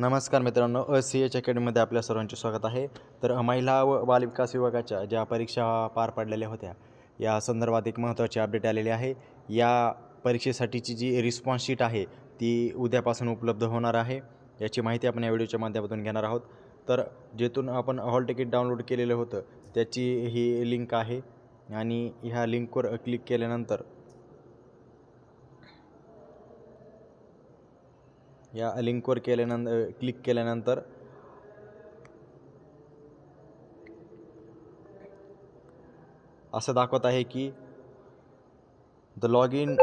नमस्कार मित्रांनो अ C H अकॅडमीमध्ये आपल्या सर्वांचे स्वागत आहे. तर महिला व बालविकास विभागाच्या ज्या परीक्षा पार पडलेल्या होत्या या संदर्भात एक महत्त्वाची अपडेट आलेली आहे. या परीक्षेसाठीची जी रिस्पॉन्स शीट आहे ती उद्यापासून उपलब्ध होणार आहे. याची माहिती आपण या व्हिडिओच्या माध्यमातून घेणार आहोत. तर जेथून आपण हॉल तिकीट डाउनलोड केलेलं होतं त्याची ही लिंक आहे. आणि ह्या लिंकवर क्लिक केल्यानंतर या लिंकवर केल्यानंतर क्लिक केल्यानंतर. असं दाखवत आहे की the log in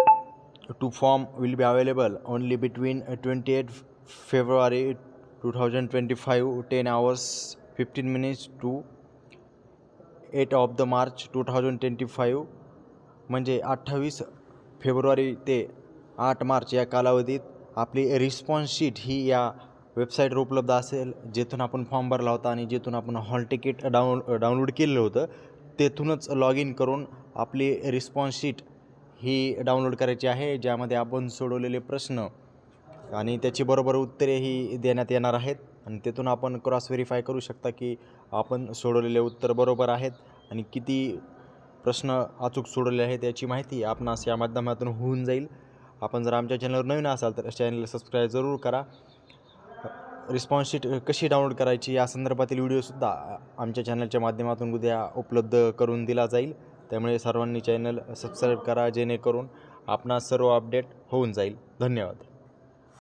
to form will be available only between twenty eight February two thousand twenty five ten hours fifteen minutes to eight of the March two thousand twenty five म्हणजे अठ्ठावीस February ते आठ मार्च या कालावधीत आपली response sheet ही या वेबसाईटवर उपलब्ध असेल जेथून आपण फॉर्म भरला होता आणि जेथून आपण हॉल तिकीट डाउन डाउनलोड केलेलं होतं तेथूनच लॉग इन करून आपली रिस्पॉन्स शीट ही डाउनलोड करायची आहे ज्यामध्ये आपण सोडवलेले प्रश्न आणि त्याची बरोबर उत्तरेही देण्यात येणार आहेत. आणि तेथून आपण क्रॉस व्हेरीफाय करू शकता की आपण सोडवलेले उत्तर बरोबर आहेत आणि किती प्रश्न अचूक सोडवले आहेत याची माहिती आपणास या माध्यमातून होऊन जाईल. आपण जर आमच्या चॅनलवर नवीन असाल तर चॅनलला सबस्क्राईब जरूर करा. रिस्पॉन्स शीट कशी डाउनलोड करायची या संदर्भातील व्हिडिओसुद्धा आमच्या चॅनलच्या माध्यमातून उद्या उपलब्ध करून दिला जाईल. त्यामुळे सर्वांनी चॅनल सबस्क्राईब करा जेणेकरून आपणास सर्व अपडेट होऊन जाईल. धन्यवाद.